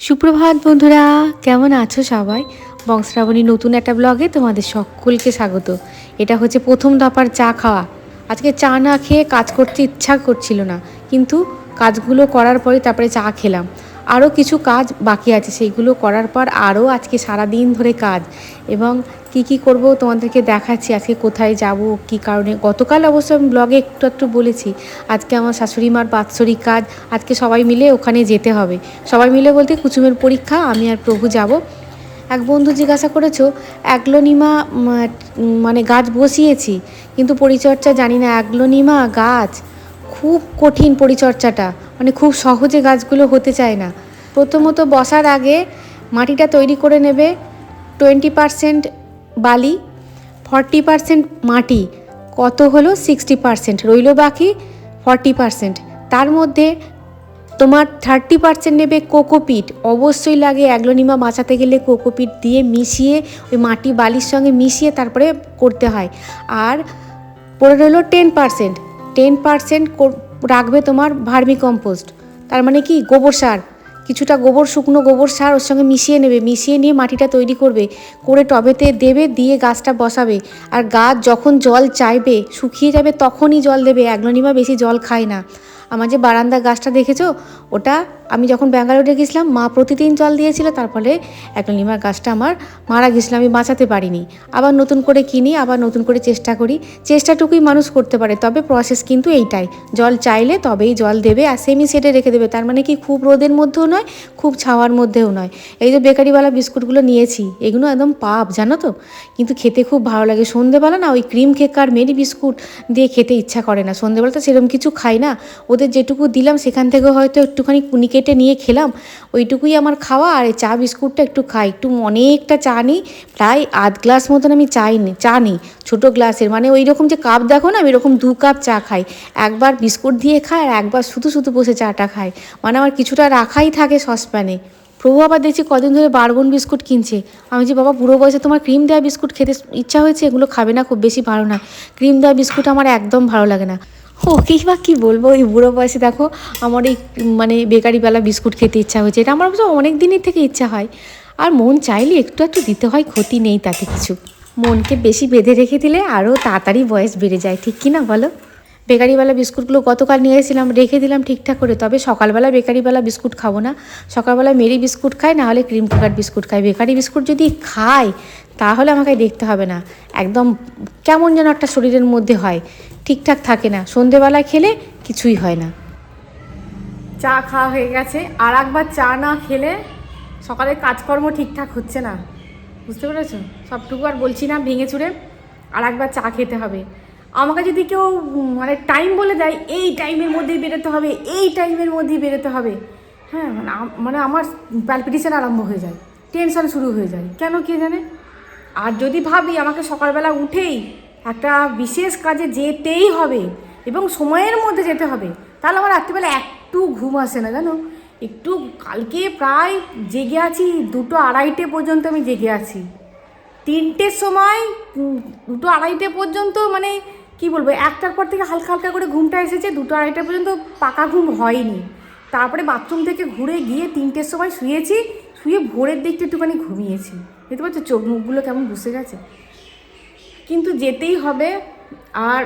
সুপ্রভাত বন্ধুরা, কেমন আছো সবাই? বংশরাবণী নতুন একটা ব্লগে তোমাদের সকলকে স্বাগত। এটা হচ্ছে প্রথম দফার চা খাওয়া। আজকে চা না খেয়ে কাজ করতে ইচ্ছা করছিল না, কিন্তু কাজগুলো করার পরে তারপরে চা খেলাম। আরও কিছু কাজ বাকি আছে। সেইগুলো করার পর আরও আজকে সারা দিন ধরে কাজ। এবং কি কি করব তোমাদেরকে দেখাচ্ছি, আজকে কোথায় যাব, কি কারণে? গতকাল অবশ্য আমি ব্লগে একটু একটু বলেছি, আজকে আমার শাশুড়ি মার বাৎসরিক কাজ, আজকে সবাই মিলে ওখানে যেতে হবে। সবাই মিলে বলতে কুচুমের পরীক্ষা, আমি আর প্রভু যাব। এক বন্ধু জিজ্ঞাসা করেছ, অ্যাগ্লোনিমা মানে গাছ বসিয়েছি, কিন্তু পরিচর্যা জানি না, অ্যাগ্লোনিমা গাছ, খুব কঠিন পরিচর্যাটা। মানে খুব সহজে গাছগুলো হতে চায় না। প্রথমত বসার আগে মাটিটা তৈরি করে নেবে টোয়েন্টি পারসেন্ট বালি, ফর্টি পারসেন্ট মাটি, কত হলো সিক্সটি পারসেন্ট, রইল বাকি ফর্টি পারসেন্ট। তার মধ্যে তোমার থার্টি পার্সেন্ট নেবে কোকোপিট, অবশ্যই লাগে অ্যাগ্লোনিমা বাঁচাতে গেলে কোকোপিট দিয়ে মিশিয়ে, ওই মাটি বালির সঙ্গে মিশিয়ে তারপরে করতে হয়। আর পড়ে রইল টেন পার্সেন্ট টেন পার্সেন্ট রাখবে তোমার ভার্মি কম্পোস্ট তার মানে কি? গোবর সার। কিছুটা গোবর, শুকনো গোবর সার ওর সঙ্গে মিশিয়ে নেবে। মিশিয়ে নিয়ে মাটিটা তৈরি করবে। করে টবেতে দেবে, দিয়ে গাছটা বসাবে। আর গাছ যখন জল চাইবে, শুকিয়ে যাবে তখনই জল দেবে। অ্যাগ্লোনিমা বেশি জল খায় না। আমার যে বারান্দা গাছটা দেখেছ, ওটা আমি যখন ব্যাঙ্গালোরে গেছিলাম, মা প্রতিদিন জল দিয়েছিল, তার ফলে একটা লিমার গাছটা আমার মারা গেছিল, আমি বাঁচাতে পারিনি। আবার নতুন করে কিনি, আবার নতুন করে চেষ্টা করি। চেষ্টাটুকুই মানুষ করতে পারে, তবে প্রসেস কিন্তু এইটাই। জল চাইলে তবেই জল দেবে, আর সেমি সেটে রেখে দেবে। তার মানে কি, খুব রোদের মধ্যেও নয়, খুব ছাওয়ার মধ্যেও নয়। এই যে বেকারিওয়ালা বিস্কুটগুলো নিয়েছি, এগুলো একদম পাপ, জানো তো? কিন্তু খেতে খুব ভালো লাগে। সন্ধেবেলা না, ওই ক্রিম কেক আর মেরি বিস্কুট দিয়ে খেতে ইচ্ছা করে না। সন্ধেবেলা তো সেরকম কিছু খাই না। ওদের যেটুকু দিলাম, সেখান থেকে হয়তো একটুখানি কুনি কেটে নিয়ে খেলাম। ওইটুকুই আমার খাওয়া আর চা বিস্কুটটা একটু খাই। একটু অনেকটা চা নিই, প্রায় আধ গ্লাস মতন আমি চাই নি, চা নিই, ছোটো গ্লাসের। মানে ওই রকম যে কাপ দেখো না আমি এরকম দু কাপ চা খাই। একবার বিস্কুট দিয়ে খাই আর একবার শুধু শুধু বসে চাটা খাই মানে আমার কিছুটা রাখাই থাকে সসপ্যানে। প্রভু আবার দেখছি কদিন ধরে বারবন বিস্কুট কিনছে। আমি যে, বাবা, বুড়ো বয়সে তোমার ক্রিম দেওয়া বিস্কুট খেতে ইচ্ছা হয়েছে, এগুলো খাবে না, খুব বেশি ভালো না। ক্রিম দেওয়া বিস্কুট আমার একদম ভালো লাগে না। ও কি বা কী বলব? ওই বুড়ো বয়সে দেখো আমার এই মানে বেকারিবেলা বিস্কুট খেতে ইচ্ছা হয়েছে। এটা আমার অনেক দিনের থেকে ইচ্ছা হয়। আর মন চাইলে একটু একটু দিতে হয়, ক্ষতি নেই তাতে কিছু। মনকে বেশি বেঁধে রেখে দিলে আরও তাড়াতাড়ি বয়স বেড়ে যায়। ঠিক কি না বলো? বেকারিওয়ালা বিস্কুটগুলো গতকাল নিয়ে এসেছিলাম, রেখে দিলাম ঠিকঠাক করে। তবে সকালবেলা বেকারিওয়ালা বিস্কুট খাব না। সকালবেলা মেরি বিস্কুট খাই না হলে ক্রিম কোকার বিস্কুট খাই। বেকারি বিস্কুট যদি খাই, তাহলে আমাকে দেখতে হবে না। একদম কেমন যেন একটা শরীরের মধ্যে হয়। ঠিকঠাক থাকে না। সন্ধেবেলায় খেলে কিছুই হয় না। চা খাওয়া হয়ে গেছে। আর একবার চা না খেলে সকালের কাজকর্ম ঠিকঠাক হচ্ছে না। বুঝতে পেরেছ? সবটুকু আর বলছি না, ভেঙে চুড়ে। আর একবার চা খেতে হবে। আমাকে যদি কেউ মানে টাইম বলে দেয়, এই টাইমের মধ্যেই বেরোতে হবে, এই টাইমের মধ্যেই বেরোতে হবে। হ্যাঁ মানে মানে আমার প্যালপিটেশন আরম্ভ হয়ে যায় টেনশন শুরু হয়ে যায়। কেন কে জানে? আর যদি ভাবি আমাকে সকালবেলা উঠেই একটা বিশেষ কাজে যেতেই হবে এবং সময়ের মধ্যে যেতে হবে, তাহলে আমার রাত্রিবেলা একটু ঘুম আসে না, জানো? একটু কালকে প্রায় জেগে আছি, দুটো আড়াইটে পর্যন্ত আমি জেগে আছি। তিনটের সময় দুটো আড়াইটে পর্যন্ত মানে কি বলব, একটার পর থেকে হালকা হালকা করে ঘুমটা এসেছে, দুটো আড়াইটা পর্যন্ত পাকা ঘুম হয়নি। তারপরে বাথরুম থেকে ঘুরে গিয়ে তিনটের সময় শুয়েছি, শুয়ে ভোরের দিকটা একটুখানি ঘুমিয়েছি। দেখতে পাচ্ছ, চোখ মুখগুলো কেমন বসে গেছে। কিন্তু যেতেই হবে, আর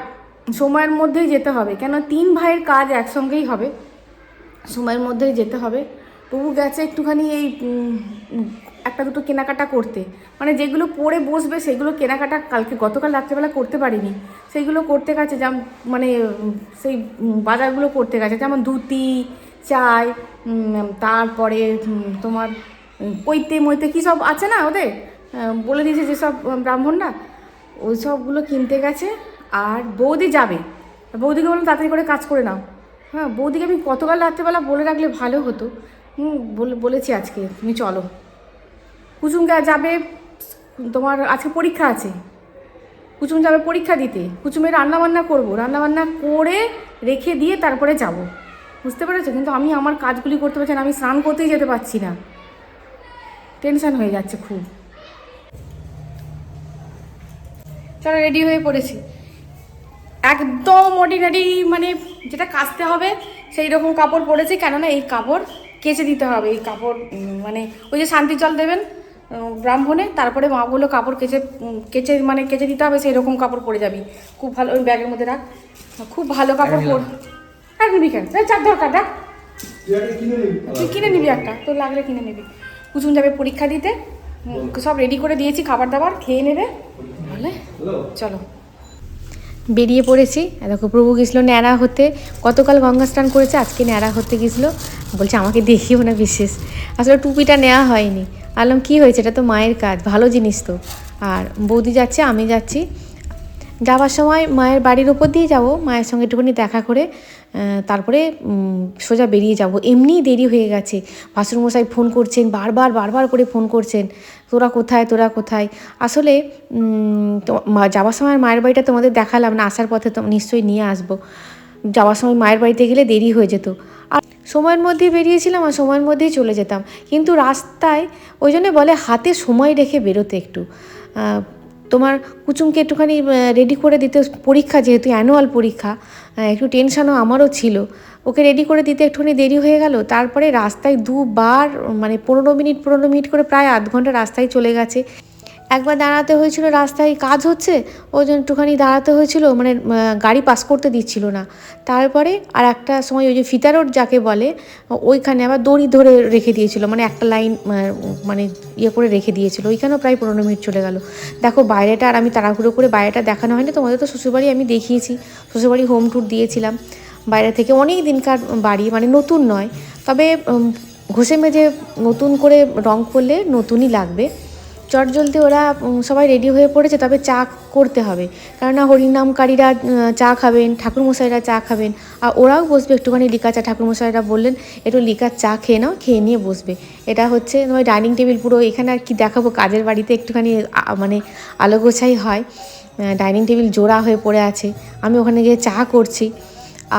সময়ের মধ্যেই যেতে হবে। কেন, তিন ভাইয়ের কাজ একসঙ্গেই হবে। সময়ের মধ্যেই যেতে হবে। তবু গেছে একটুখানি এই একটা দুটো কেনাকাটা করতে। মানে যেগুলো পরে বসবে সেগুলো কেনাকাটা কালকে, গতকাল রাত্রেবেলা করতে পারিনি। সেইগুলো করতে গেছে যেমন মানে সেই বাজারগুলো করতে গেছে, যেমন ধুতি, চাই তারপরে তোমার, পৈতে মৈতে কী সব আছে না ওদের? বলে দিয়েছে যেসব ব্রাহ্মণরা, ওই সবগুলো কিনতে গেছে। আর বৌদি যাবে। বৌদিকে বললাম, তাড়াতাড়ি করে কাজ করে নাও। হ্যাঁ বৌদিকে আমি কতকাল রাত্রেবেলা বলে রাখলে ভালো হতো। হুম, বলে, বলেছি আজকে, তুমি চলো। কুচুমকা যাবে, তোমার আজকে পরীক্ষা আছে। কুচুম যাবে পরীক্ষা দিতে। কুচুমের রান্নাবান্না করব। রান্নাবান্না করে রেখে দিয়ে তারপরে যাব। বুঝতে পেরেছ? কিন্তু আমি আমার কাজগুলি করতে পারছি না, আমি স্নান করতেই যেতে পারছি না। টেনশন হয়ে যাচ্ছে খুব। চলো রেডি হয়ে পড়েছি। একদম অর্ডিনারি মানে যেটা কাচতে হবে, সেই রকম কাপড় পরেছি। কেননা এই কাপড় কেচে দিতে হবে। এই কাপড় মানে ওই যে শান্তি জল দেবেন ব্রাহ্মণে তারপরে মা বলল কাপড় কেচে কেচে মানে কেচে দিতে হবে সেই রকম কাপড় পরে যাবি। খুব ভালো ওই ব্যাগের মধ্যে রাখ। খুব ভালো কাপড় পর এক নিবি কেন? চার দরকার দেখ। তুই কিনে নিবি। একটা তোর লাগলে কিনে নিবি। কুচুন যাবে পরীক্ষা দিতে সব রেডি করে দিয়েছি খাবার দাবার খেয়ে নেবে। বলে চলো। বেরিয়ে পড়েছি। দেখো প্রভু গেছিল ন্যাড়া হতে। গতকাল গঙ্গা স্নান করেছে আজকে ন্যাড়া হতে গেছিল। বলছে আমাকে দেখিও না বিশেষ। আসলে টুপিটা নেওয়া হয়নি। আলম, কি হয়েছে? এটা তো মায়ের কাজ, ভালো জিনিস তো। আর বৌদি যাচ্ছে, আমি যাচ্ছি। যাওয়ার সময় মায়ের বাড়ির ওপর দিয়ে যাব, মায়ের সঙ্গে একটুখানি দেখা করে তারপরে সোজা বেরিয়ে যাব। এমনিই দেরি হয়ে গেছে। ভাসুরমশাই ফোন করছেন, বারবার বারবার করে ফোন করছেন, তোরা কোথায় তোরা কোথায়? আসলে যাওয়ার সময় মায়ের বাড়িটা তোমাদের দেখালাম না, আসার পথে তো নিশ্চয়ই নিয়ে আসব। যাওয়ার সময় মায়ের বাড়িতে গেলে দেরি হয়ে যেত। সময়ের মধ্যে বেরিয়েছিলাম আর সময়ের মধ্যেই চলে যেতাম। কিন্তু রাস্তায় ওই জন্য বলে হাতে সময় রেখে বেরোতে একটু। তোমার কুচুমকে একটুখানি রেডি করে দিতে পরীক্ষা, যেহেতু অ্যানুয়াল পরীক্ষা একটু টেনশানও আমারও ছিল। ওকে রেডি করে দিতে একটুখানি দেরি হয়ে গেল, তারপরে রাস্তায় দুবার মানে পনেরো মিনিট পনেরো মিনিট করে প্রায় আধ ঘণ্টা রাস্তায় চলে গেছে। একবার দাঁড়াতে হয়েছিল, রাস্তায় কাজ হচ্ছে, ওই জন্য একটুখানি দাঁড়াতে হয়েছিল মানে গাড়ি পাস করতে দিচ্ছিল না। তারপরে আর একটা সময় ওই যে ফিতা রোড যাকে বলে, ওইখানে আবার দড়ি ধরে রেখে দিয়েছিল মানে একটা লাইন মানে ইয়ে করে রেখে দিয়েছিল, ওইখানেও প্রায় পনেরো মিনিট চলে গেল। দেখো বাইরেটা, আর আমি তাড়াহুড়ো করে বাইরেটা দেখানো হয়নি, তোমাদের তো শ্বশুরবাড়ি আমি দেখিয়েছি, শ্বশুরবাড়ি হোম ট্যুর দিয়েছিলাম। বাইরে থেকে অনেক দিনকার বাড়ি মানে নতুন নয়, তবে ঘষে মেজে নতুন করে রং করলে নতুনই লাগবে। চট জলদি ওরা সবাই রেডি হয়ে পড়েছে, তবে চা করতে হবে। কেননা হরিনামকারীরা চা খাবেন, ঠাকুরমশাইরা চা খাবেন, আর ওরাও বসবে একটুখানি লিকা চা, ঠাকুরমশাইরা বললেন, একটু লিকার চা খেয়ে নাও, খেয়ে নিয়ে বসবে। এটা হচ্ছে তোমার ডাইনিং টেবিল পুরো, এখানে আর কি দেখাবো, কাজের বাড়িতে একটুখানি মানে আলো গোছাই হয় ডাইনিং টেবিল জোড়া হয়ে পড়ে আছে, আমি ওখানে গিয়ে চা করছি।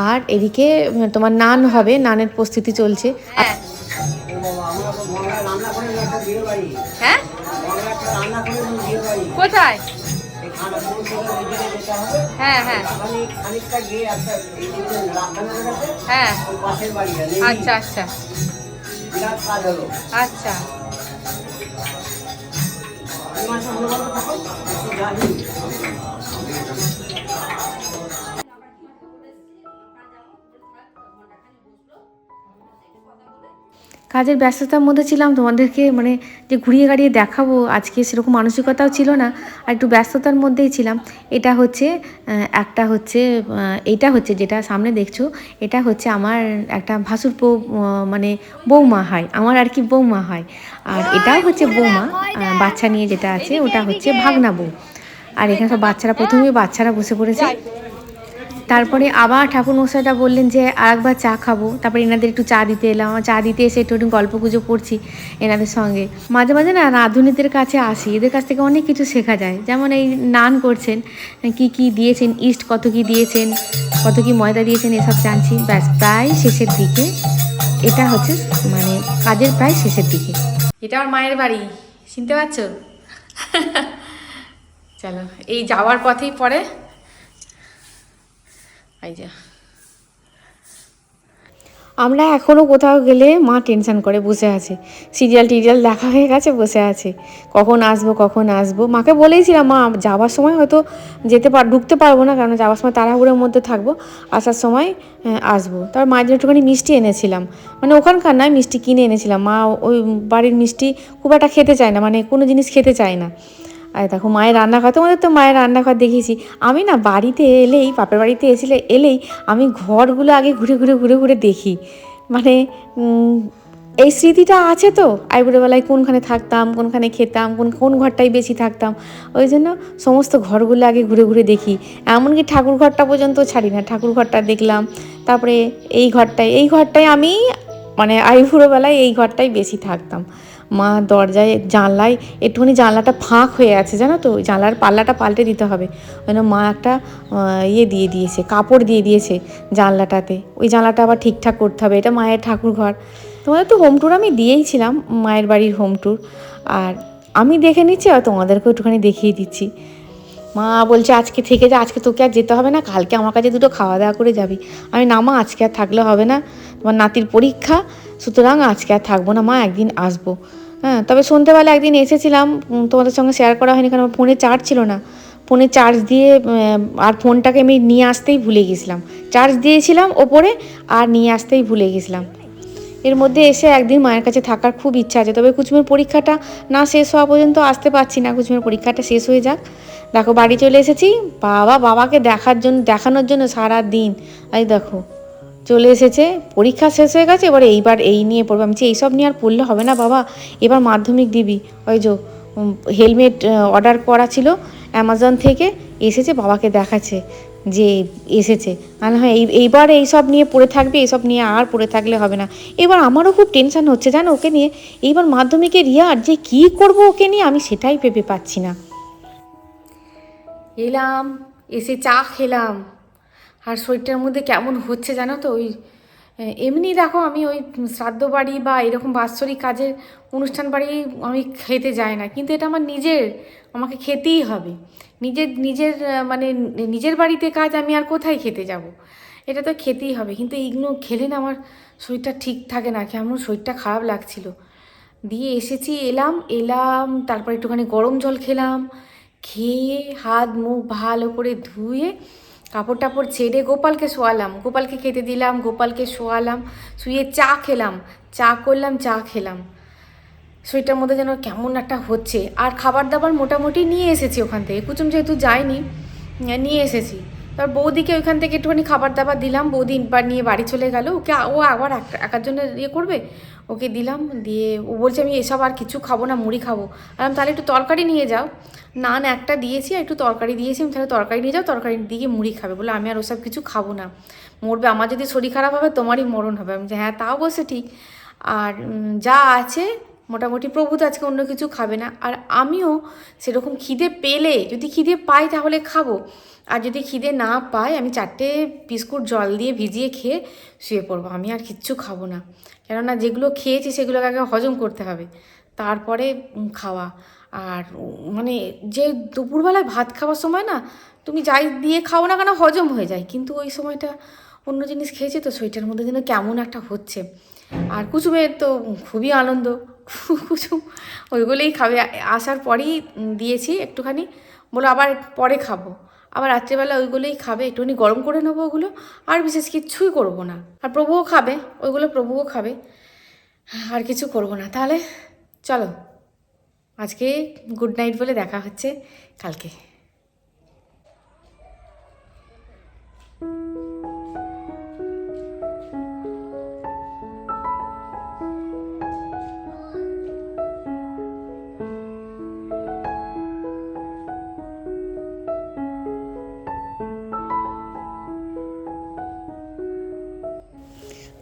আর এদিকে তোমার নান হবে, নানের প্রস্তুতি চলছে। হ্যাঁ। কোথায়? হ্যাঁ হ্যাঁ। হ্যাঁ। আচ্ছা আচ্ছা। হলো। আচ্ছা। কাজের ব্যস্ততার মধ্যে ছিলাম, তোমাদেরকে মানে যে ঘুরিয়ে গাড়িয়ে দেখাবো, আজকে সেরকম মানসিকতাও ছিল না, আর একটু ব্যস্ততার মধ্যেই ছিলাম। এটা হচ্ছে একটা হচ্ছে এটা হচ্ছে যেটা সামনে দেখছ, এটা হচ্ছে আমার একটা ভাসুর বউ মানে বৌমা হয়, আমার আর কি বৌমা হয়। আর এটাও হচ্ছে বৌমা বাচ্চা নিয়ে যেটা আছে, ওটা হচ্ছে ভাগনা বউ। আর এখানে সব বাচ্চারা, প্রথমেই বাচ্চারা বসে পড়েছে। তারপরে আবার ঠাকুর মশাইটা বললেন যে, আরেকবার চা খাব। তারপরে এনাদের একটু চা দিতে এলাম। চা দিতে এসে একটু গল্প গুজব করছি এনাদের সঙ্গে। মাঝে মাঝে না রাঁধুনিদের কাছে আসি। এদের কাছ থেকে অনেক কিছু শেখা যায়। যেমন এই নান করছেন, কি কি দিয়েছেন, ইস্ট কত কি দিয়েছেন, কত কি ময়দা দিয়েছেন, এসব জানছি। ব্যাস, প্রায় শেষের দিকে। এটা হচ্ছে মানে কাজের প্রায় শেষের দিকে। এটা আমার মায়ের বাড়ি। চিনতে পারছ? চলো, এই যাওয়ার পথেই পরে আমরা এখনও কোথাও গেলে মা টেনশন করে বসে আছে। সিরিয়াল টিরিয়াল দেখা হয়ে গেছে বসে আছে। কখন আসব কখন আসব? মাকে বলেইছিলাম মা যাওয়ার সময় হয়তো যেতে পার ঢুকতে পারব না কারণ যাওয়ার সময় তাড়াহুড়োর মধ্যে থাকব। আসার সময় আহ, আসব। তারপর মায়ের জন্য একটুখানি মিষ্টি এনেছিলাম। মানে ওখানকার নয় মিষ্টি কিনে এনেছিলাম। মা ওই বাড়ির মিষ্টি খুব একটা খেতে চায় না মানে কোনো জিনিস খেতে চায় না। আর দেখো, মায়ের রান্নাঘর, তোমাদের তো মায়ের রান্নাঘর দেখিয়েছি আমি না বাড়িতে এলেই, বাপের বাড়িতে এসেলে, এলেই আমি ঘরগুলো আগে ঘুরে ঘুরে ঘুরে ঘুরে দেখি। মানে এই স্মৃতিটা আছে তো? আইবুড়োবেলায় কোনখানে থাকতাম, কোনখানে খেতাম, কোন কোন ঘরটায় বেশি থাকতাম, ওই জন্য সমস্ত ঘরগুলো আগে ঘুরে ঘুরে দেখি। এমনকি ঠাকুর ঘরটা পর্যন্ত ছাড়ি না। ঠাকুর ঘরটা দেখলাম, তারপরে এই ঘরটায় এই ঘরটায় আমি মানে আইবুড়োবেলায় এই ঘরটায় বেশি থাকতাম। মা দরজায়, জানলায়, একটুখানি জানলাটা ফাঁক হয়ে আছে, জানো তো? জানলার পাল্লাটা পাল্টে দিতে হবে। ওই মা একটা ইয়ে দিয়ে দিয়েছে, কাপড় দিয়ে দিয়েছে জানলাটাতে। ওই জানলাটা আবার ঠিকঠাক করতে হবে, এটা মায়ের ঠাকুর ঘর। তোমাদের তো হোম ট্যুর আমি দিয়েইছিলাম মায়ের বাড়ির হোম ট্যুর আর আমি দেখে নিচ্ছি, আর তোমাদেরকেও একটুখানি দেখিয়ে দিচ্ছি। মা বলছে, আজকে থেকে যা, আজকে তোকে আর যেতে হবে না, কালকে আমার কাছে দুটো খাওয়া দাওয়া করে যাবি। আমি, না মা, আজকে আর থাকলে হবে না। তোমার নাতির পরীক্ষা, সুতরাং আজকে আর থাকব না, মা, একদিন আসব। হ্যাঁ তবে সন্ধ্যেবেলা একদিন এসেছিলাম তোমাদের সঙ্গে শেয়ার করা হয়নি, কারণ ফোনে চার্জ ছিল না। ফোনে চার্জ দিয়ে আর ফোনটাকে আমি নিয়ে আসতেই ভুলে গেছিলাম। চার্জ দিয়েছিলাম ওপরে, আর নিয়ে আসতেই ভুলে গেছিলাম। এর মধ্যে এসে একদিন মায়ের কাছে থাকার খুব ইচ্ছা আছে, তবে কুচুমের পরীক্ষাটা না শেষ হওয়া পর্যন্ত আসতে পারছি না। কুচুমের পরীক্ষাটা শেষ হয়ে যাক। দেখো, বাড়ি চলে এসেছি। বাবা, বাবাকে দেখার জন্য, দেখানোর জন্য সারা দিন এই দেখো চলে এসেছে, পরীক্ষা শেষ হয়ে গেছে, এবারে এইবার এই নিয়ে পড়বে। আমি এইসব নিয়ে আর পড়লে হবে না বাবা, এবার মাধ্যমিক দিবি। ওই যে হেলমেট অর্ডার করা ছিল অ্যামাজন থেকে এসেছে, বাবাকে দেখাচ্ছে যে এসেছে। আর হ্যাঁ এই, এইবার এইসব নিয়ে পড়ে থাকবে এইসব নিয়ে আর পড়ে থাকলে হবে না। এবার আমারও খুব টেনশন হচ্ছে, জানো ওকে নিয়ে? এইবার মাধ্যমিকে রিয়ার যে কী করব ওকে নিয়ে আমি সেটাই ভেবে পাচ্ছি না। এলাম এসে চা খেলাম। আর শরীরটার মধ্যে কেমন হচ্ছে জানো তো? ওই এমনি দেখো আমি ওই শ্রাদ্ধ বাড়ি বা এরকম বাৎসরিক কাজের অনুষ্ঠান বাড়ি আমি খেতে যাই না। কিন্তু এটা আমার নিজের, আমাকে খেতেই হবে। নিজের নিজের মানে নিজের বাড়িতে কাজ আমি আর কোথায় খেতে যাব? এটা তো খেতেই হবে। কিন্তু এইগুলো খেলে না আমার শরীরটা ঠিক থাকে না, কেমন শরীরটা খারাপ লাগছিল। দিয়ে এসেছি, এলাম এলাম, তারপর একটুখানি গরম জল খেলাম, খেয়ে হাত মুখ ভালো করে ধুয়ে কাপড় টাপড় ছেড়ে গোপালকে শোয়ালাম। গোপালকে খেতে দিলাম, গোপালকে শোয়ালাম, শুয়ে চা খেলাম, চা করলাম, চা খেলাম। শরীরটার মধ্যে যেন কেমন একটা হচ্ছে। আর খাবার দাবার মোটামুটি নিয়ে এসেছি ওখান থেকে। কুচুম যেহেতু যায়নি, নিয়ে এসেছি। তারপর বৌদিকে ওইখান থেকে একটুখানি খাবার দাবার দিলাম বৌদি নিয়ে বাড়ি চলে গেল। ওকে ও আবার এক- একার জন্য ইয়ে করবে? ওকে দিলাম দিয়ে ও বলছে আমি এসব আর কিছু খাব না মুড়ি খাব। আর আমি তাহলে একটু তরকারি নিয়ে যাও। নান একটা দিয়েছি একটু তরকারি দিয়েছি। আমি তাহলে তরকারি নিয়ে যাও তরকারি দিয়ে মুড়ি খাবে। বলে আমি আর ওসব কিছু খাব না। মরবে আমার যদি শরীর খারাপ হবে তোমারই মরণ হবে। আমি বলছি, হ্যাঁ তাও বসে ঠিক। আর যা আছে মোটামুটি প্রভু তো আজকে অন্য কিছু খাবে না। আর আমিও সেরকম খিদে পেলে, যদি খিদে পাই তাহলে খাব। আর যদি খিদে না পাই, আমি চারটে বিস্কুট জল দিয়ে ভিজিয়ে খেয়ে শুয়ে পড়ব। আমি আর কিচ্ছু খাব না। কেননা যেগুলো খেয়েছি সেগুলোকে আগে হজম করতে হবে। তারপরে খাওয়া। আর মানে যে দুপুরবেলায় ভাত খাওয়ার সময় না, তুমি যাই দিয়ে খাও না কেন হজম হয়ে যায়। কিন্তু ওই সময়টা অন্য জিনিস খেয়েছি তো শরীরটার মধ্যে যেন কেমন একটা হচ্ছে। আর কুচুমের তো খুবই আনন্দ। কুচুম ওইগুলোই খাবে। আসার পরেই দিয়েছি একটুখানি। বলো আবার পরে খাব। আবার রাত্রিবেলা ওইগুলোই খাবে, একটুখানি গরম করে নেব ওগুলো। আর বিশেষ কিছুই করব না। আর প্রভুও খাবে, ওইগুলো প্রভুও খাবে। আর কিছু করব না। তাহলে চলো, আজকে গুড নাইট বলে দেখা হচ্ছে কালকে।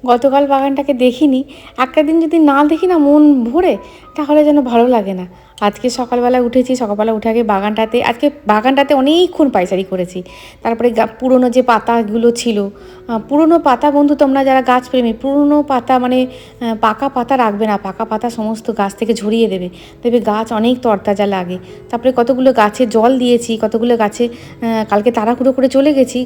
গতকাল বাগানটাকে দেখিনি। একটা দিন যদি না দেখি না মন ভরে, তাহলে যেন ভালো লাগে না। আজকে সকালবেলা উঠেছি, সকালবেলা উঠে আগে বাগানটাতে, আজকে বাগানটাতে অনেকক্ষণ পাইচারি করেছি। তারপরে পুরনো যে পাতাগুলো ছিল পুরনো পাতা বন্ধু তোমরা যারা গাছপ্রেমী পুরনো পাতা মানে পাকা পাতা রাখবে না, পাকা পাতা সমস্ত গাছ থেকে ঝরিয়ে দেবে। দেবে গাছ অনেক তরতাজা লাগে। তারপরে কতগুলো গাছে জল দিয়েছি, কতগুলো গাছে কালকে তাড়াহুড়ো করে চলে গেছি,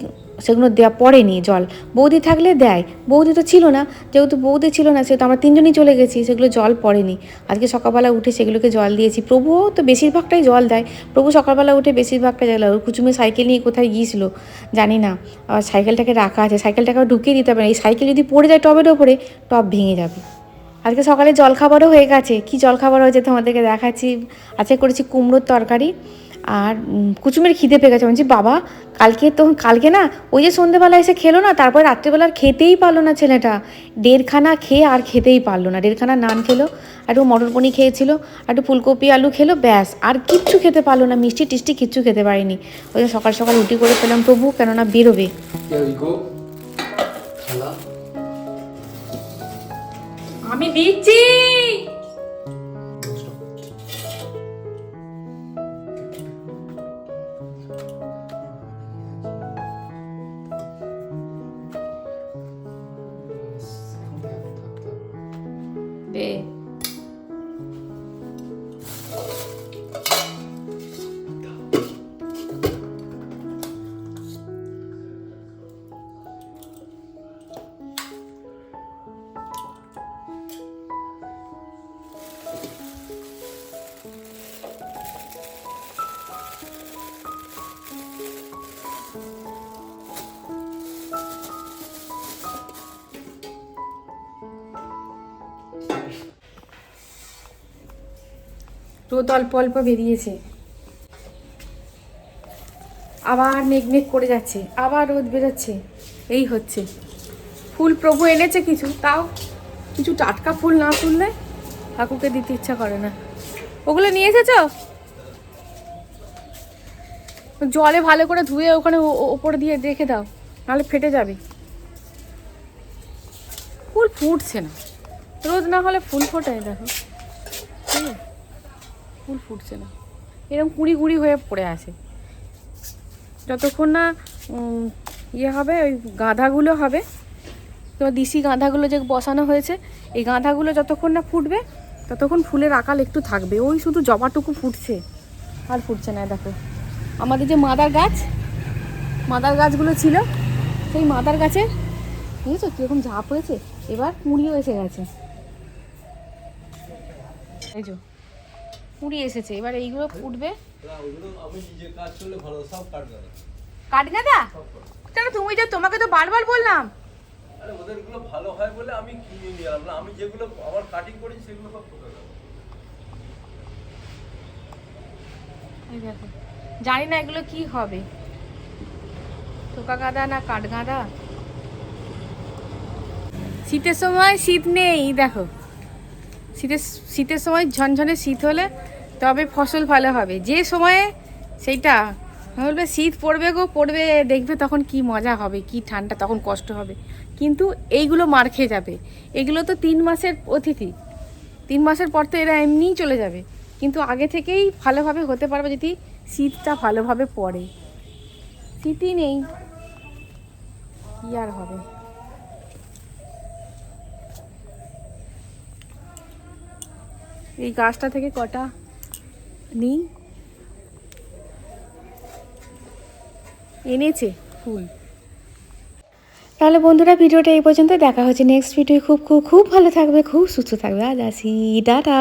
সেগুলো দেওয়া পড়েনি জল। বৌদি থাকলে দেয়, বৌদি তো ছিল না, যেহেতু বৌদি ছিল না, সেহেতু আমরা তিনজনই চলে গেছি, সেগুলো জল পড়েনি। আজকে সকালবেলা উঠে সেগুলোকে জল দিয়েছি প্রভুও তো বেশিরভাগটাই জল দেয়। প্রভু সকালবেলা উঠে বেশিরভাগটা জল দেয়। কুচুমে সাইকেল নিয়ে কোথায় গিয়েছিল, জানি না। আবার সাইকেলটাকে রাখা আছে সাইকেলটাকে ঢুকিয়ে দিতে হবে না। এই সাইকেল যদি পড়ে যায় টবের ওপরে, টব ভেঙে যাবে। আজকে সকালে জলখাবারও হয়ে গেছে। কী জলখাবার হয়েছে তোমাদেরকে দেখাচ্ছি। আজকে করেছি কুমড়োর তরকারি। আর কুচুমের খিদে পেয়ে গেছে। বলছি, বাবা, কালকে তো, কালকে না, ওই যে সন্ধেবেলা এসে খেলো না, তারপর রাত্রেবেলা খেতেই পারল না ছেলেটা। দেড়খানা খেয়ে আর খেতেই পারল না। দেড়খানা নান খেলো, একটু মটর পনির খেয়েছিল আর একটু ফুলকপি, আলু খেলো, ব্যাস। আর কিচ্ছু খেতে পারল না, মিষ্টি টিষ্টি কিচ্ছু খেতে পারিনি। ওই জন্য সকাল সকাল রুটি করে ফেলাম প্রভু কেননা বেরোবে। আমি দিচ্ছি। রোদ অল্প অল্প বেরিয়েছে। আবার মেঘ মেঘ করে যাচ্ছে, আবার রোদ বেরোচ্ছে। এই হচ্ছে। ফুল প্রভু এনেছে কিছু, তাও কিছু টাটকা ফুল না তুললে ঠাকুরকে দিতে ইচ্ছা করে না। ওগুলো নিয়ে এসেছ? জলে ভালো করে ধুয়ে ওখানে ওপরে দিয়ে রেখে দাও, নাহলে ফেটে যাবে। ফুল ফুটছে না। রোদ না হলে ফুল ফোটায়, দেখো? ফুল ফুটছে না। এরকম কুড়ি কুড়ি হয়ে পড়ে আছে। যতক্ষণ না ইয়ে হবে, ওই গাঁধাগুলো হবে, তো দিশি গাঁধাগুলো যে বসানো হয়েছে, এই গাঁধাগুলো যতক্ষণ না ফুটবে, ততক্ষণ ফুলের আকাল একটু থাকবে। ওই শুধু জবাটুকু ফুটছে, আর ফুটছে না, দেখো। আমাদের যে মাদার গাছ, মাদার গাছগুলো ছিল, সেই মাদার গাছে, বুঝেছ, কীরকম ঝাঁপ হয়েছে? এবার কুঁড়িও এসে গেছে। এই কুঁড়ি এসেছে। এবার এইগুলো ফুটবে। কাঠগাঁদা কেন তুমি যে তোমাকে তো বারবার বললাম। ওদেরগুলো ভালো হয় বলে আমি কিনে নিয়ে এলাম না আমি যেগুলো আমার কাটিং করেছি সেগুলো সব ফোটা যাবে। জানি না এগুলো কি হবে। টোকা গাঁদা না কাঠ গাঁদা শীতের সময় শীত নেই দেখো। শীতের শীতের সময় ঝনঝনে শীত হলে তবে ফসল ভালো হবে। যে সময়ে সেইটা বলবে শীত পড়বে গো, পড়বে, দেখবে তখন কি মজা হবে, কি ঠান্ডা, তখন কষ্ট হবে। কিন্তু এইগুলো মার খেয়ে যাবে। এগুলো তো তিন মাসের অতিথি। তিন মাসের পর তো এরা এমনিই চলে যাবে। কিন্তু আগে থেকেই ভালোভাবে হতে পারবে যদি শীতটা ভালোভাবে পড়ে। শীতই নেই। কি আর হবে? এই গাছটা থেকে কটা এনেছে ফুল। তাহলে বন্ধুরা ভিডিওটা এই পর্যন্ত দেখা হচ্ছে নেক্সট ভিডিও খুব খুব খুব ভালো থাকবে, খুব সুস্থ থাকবে। আজ আসি। টাটা।